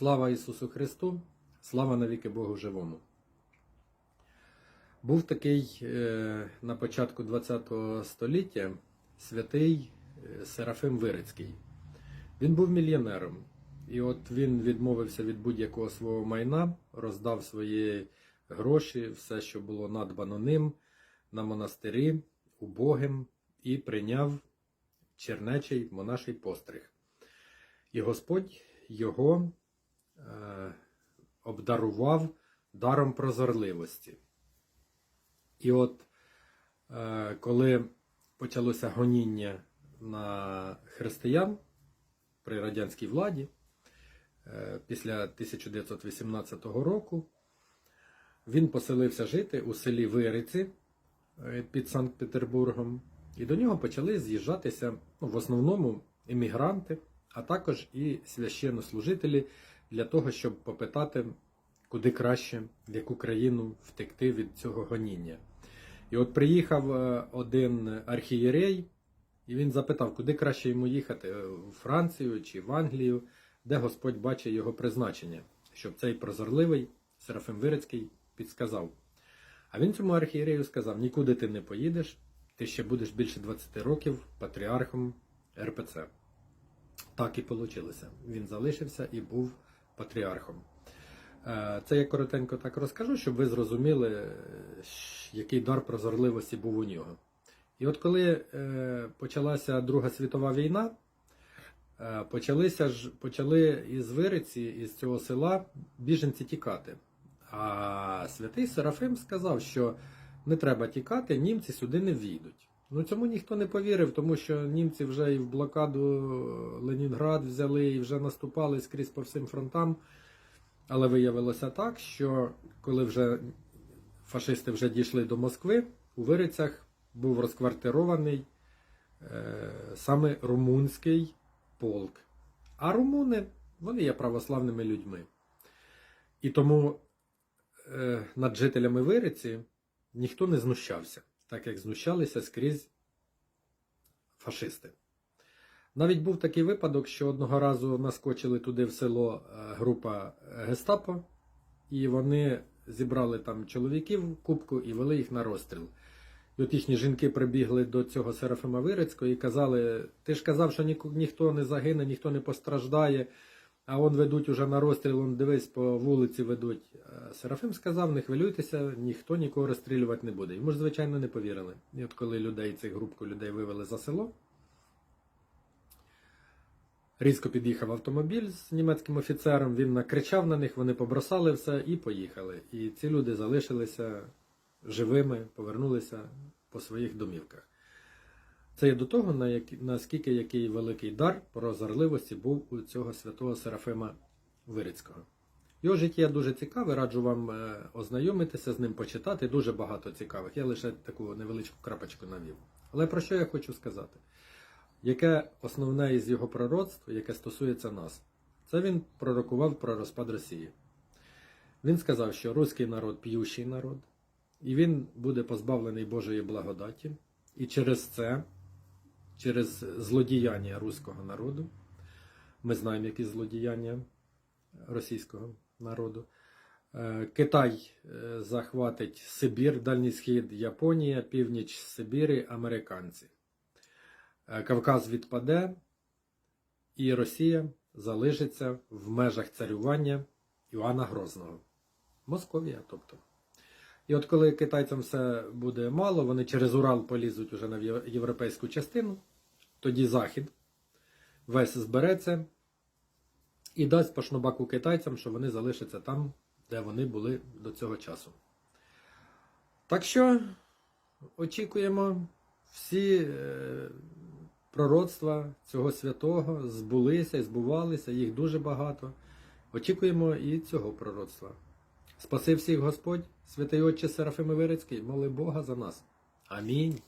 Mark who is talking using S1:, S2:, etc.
S1: Слава Ісусу Христу, слава навіки Богу живому. Був такий е, на початку ХХ століття святий е, Серафим Вирицький. Він був мільйонером. І от він відмовився від будь-якого свого майна, роздав свої гроші, все, що було надбано ним, на монастирі, убогим, і прийняв чернечий монаший постриг. І Господь його обдарував даром прозорливості. І от е, коли почалося гоніння на християн при радянській владі е, після 1918 року, він поселився жити у селі Вириці е, під Санкт-Петербургом, і до нього почали з'їжджатися ну, в основному емігранти, а також і священнослужителі для того, щоб попитати, куди краще, в яку країну втекти від цього гоніння. І от приїхав е, один архієрей, і він запитав, куди краще йому їхати е, у Францію чи в Англію, де Господь бачить його призначення, щоб цей прозорливий Серафим Вирицький підсказав. А він цьому архієрею сказав: нікуди ти не поїдеш, ти ще будеш більше 20 років патріархом РПЦ. Так і вийшло. Він залишився і був патріархом. Е, Це я коротенько так розкажу, щоб ви зрозуміли, е, який дар прозорливості був у нього. І от коли е, почалася Друга світова війна, почалися ж, почали із Вириці, із цього села біженці тікати. А святий Серафим сказав, що не треба тікати, німці сюди не війдуть. Ну цьому ніхто не повірив, тому що німці вже і в блокаду Ленінград взяли, і вже наступали скрізь по всім фронтам. Але виявилося так, що коли вже фашисти вже дійшли до Москви, у Вирицях був розквартирований е, саме румунський полк. А румуни вони є православними людьми. І тому е, над жителями Вириці ніхто не знущався, так як знущалися скрізь фашисти. Навіть був такий випадок, що одного разу наскочили туди в село е, група гестапо, і вони зібрали там чоловіків в кубку і вели їх на розстріл. І от їхні жінки прибігли до цього Серафима Вирицького і казали: Ти ж казав, що ні, ніхто не загине, ніхто не постраждає, а он ведуть уже на розстріл, он дивись, по вулиці ведуть. Серафим сказав: не хвилюйтеся, ніхто нікого розстрілювати не буде. Йому ж, звичайно, не повірили. І от коли людей, цих групку людей вивели за село, Різко під'їхав автомобіль з німецьким офіцером, він накричав на них, вони побросали все і поїхали. І ці люди залишилися живими, повернулися по своїх домівках. Це є до того, на які- наскільки який великий дар прозорливості був у цього святого Серафима Вирицького. Його життя дуже цікаве, раджу вам е, ознайомитися з ним, почитати. Дуже багато цікавих. Я лише таку невеличку крапочку навів. Але про що я хочу сказати? яке основне із його пророцтв, яке стосується нас. Це він пророкував про розпад Росії. Він сказав, що руський народ п'ющий народ, і він буде позбавлений Божої благодаті, і через це, через злодіяння руського народу, ми знаємо, які злодіяння російського народу. е, Китай е, захватить Сибір, Дальній Схід, Японія, північ Сибірі, американці. Е, Кавказ відпаде, і Росія залишиться в межах царювання Іоанна Грозного. Московія, тобто. І от коли китайцям все буде мало, вони через Урал полізуть уже на європейську частину, тоді Захід весь збереться і дасть по шнобаку китайцям, що вони залишаться там, де вони були до цього часу. Так що очікуємо всі е, пророцтва цього святого збулися і збувалися, їх дуже багато. Очікуємо і цього пророцтва. Спаси всіх Господь, святий Отче Серафим Вирицький, моли Бога за нас. Амінь.